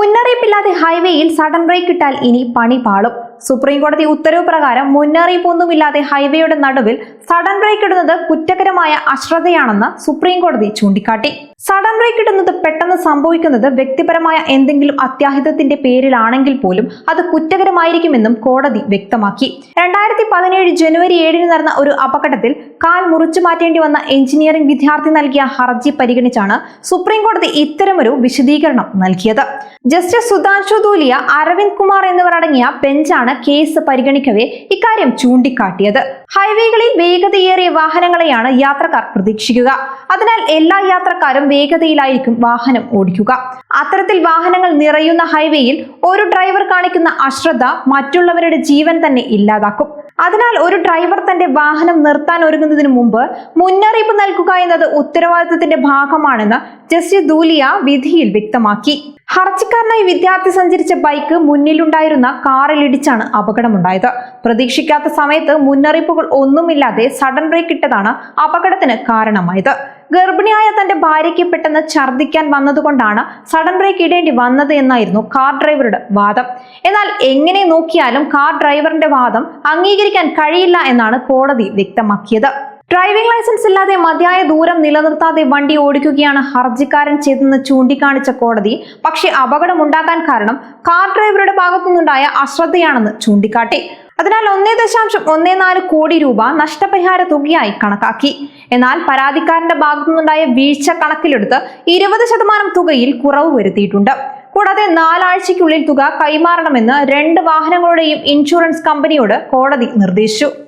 മുന്നറിയിപ്പില്ലാതെ ഹൈവേയിൽ sudden brake ഇട്ടാൽ ഇനി പണി പാളും. സുപ്രീം കോടതി ഉത്തരവ് പ്രകാരം മുന്നറിയിപ്പൊന്നുമില്ലാതെ ഹൈവേയുടെ നടുവിൽ സഡൻ ബ്രേക്ക് ഇടുന്നത് കുറ്റകരമായ അശ്രദ്ധയാണെന്ന് സുപ്രീം കോടതി ചൂണ്ടിക്കാട്ടി. സഡൻ ബ്രേക്ക് ഇടുന്നത് പെട്ടെന്ന് സംഭവിക്കുന്നത് വ്യക്തിപരമായ എന്തെങ്കിലും അത്യാഹിതത്തിന്റെ പേരിലാണെങ്കിൽ പോലും അത് കുറ്റകരമായിരിക്കുമെന്നും കോടതി വ്യക്തമാക്കി. രണ്ടായിരത്തി പതിനേഴ് ജനുവരി ഏഴിന് നടന്ന ഒരു അപകടത്തിൽ കാൽ മുറിച്ചു മാറ്റേണ്ടി വന്ന എഞ്ചിനീയറിംഗ് വിദ്യാർത്ഥി നൽകിയ ഹർജി പരിഗണിച്ചാണ് സുപ്രീം കോടതി ഇത്തരമൊരു വിശദീകരണം നൽകിയത്. ജസ്റ്റിസ് സുധാൻഷു ദൂലിയ അരവിന്ദ് കുമാർ എന്നിവർ അടങ്ങിയ ബെഞ്ചാണ് കേസ് പരിഗണിക്കവേ ഇക്കാര്യം ചൂണ്ടിക്കാട്ടിയത്. ഹൈവേകളിൽ വേഗതയേറിയ വാഹനങ്ങളെയാണ് യാത്രക്കാർ പ്രതീക്ഷിക്കുക. അതിനാൽ എല്ലാ യാത്രക്കാരും വേഗതയിലായിരിക്കും വാഹനം ഓടിക്കുക. അത്തരത്തിൽ വാഹനങ്ങൾ നിറയുന്ന ഹൈവേയിൽ ഒരു ഡ്രൈവർ കാണിക്കുന്ന അശ്രദ്ധ മറ്റുള്ളവരുടെ ജീവൻ തന്നെ ഇല്ലാതാക്കും. അതിനാൽ ഒരു ഡ്രൈവർ തന്റെ വാഹനം നിർത്താൻ ഒരുങ്ങുന്നതിന് മുമ്പ് മുന്നറിയിപ്പ് നൽകുക എന്നത് ഉത്തരവാദിത്തത്തിന്റെ ഭാഗമാണെന്ന് ജസ്റ്റിസ് ദൂലിയ വിധിയിൽ വ്യക്തമാക്കി. ഹർജിക്കാരനായി വിദ്യാർത്ഥി സഞ്ചരിച്ച ബൈക്ക് മുന്നിലുണ്ടായിരുന്ന കാറിൽ ഇടിച്ചാണ് അപകടമുണ്ടായത്. പ്രതീക്ഷിക്കാത്ത സമയത്ത് മുന്നറിയിപ്പുകൾ ഒന്നുമില്ലാതെ സഡൻ ബ്രേക്ക് ഇട്ടതാണ് അപകടത്തിന് കാരണമായത്. ഗർഭിണിയായ തന്റെ ഭാര്യയ്ക്ക് പെട്ടെന്ന് ഛർദ്ദിക്കാൻ വന്നതുകൊണ്ടാണ് സഡൻ ബ്രേക്ക് ഇടേണ്ടി വന്നത് എന്നായിരുന്നു കാർ ഡ്രൈവറുടെ വാദം. എന്നാൽ എങ്ങനെ നോക്കിയാലും കാർ ഡ്രൈവറിന്റെ വാദം അംഗീകരിക്കാൻ കഴിയില്ല എന്നാണ് കോടതി വ്യക്തമാക്കിയത്. ഡ്രൈവിംഗ് ലൈസൻസ് ഇല്ലാതെ മതിയായ ദൂരം നിലനിർത്താതെ വണ്ടി ഓടിക്കുകയാണ് ഹർജിക്കാരൻ ചെയ്തെന്ന് ചൂണ്ടിക്കാണിച്ച കോടതി. പക്ഷേ അപകടമുണ്ടാകാൻ കാരണം കാർ ഡ്രൈവറുടെ ഭാഗത്തുനിന്നുണ്ടായ അശ്രദ്ധയാണെന്ന് ചൂണ്ടിക്കാട്ടി. അതിനാൽ ഒന്നേ ദശാംശം ഒന്നേ നാല് കോടി രൂപ നഷ്ടപരിഹാര തുകയായി കണക്കാക്കി. എന്നാൽ പരാതിക്കാരന്റെ ഭാഗത്തുനിന്നുണ്ടായ വീഴ്ച കണക്കിലെടുത്ത് ഇരുപത് ശതമാനം തുകയിൽ കുറവ് വരുത്തിയിട്ടുണ്ട്. കൂടാതെ നാലാഴ്ചയ്ക്കുള്ളിൽ തുക കൈമാറണമെന്ന് രണ്ട് വാഹനങ്ങളുടെയും ഇൻഷുറൻസ് കമ്പനിയോട് കോടതി നിർദ്ദേശിച്ചു.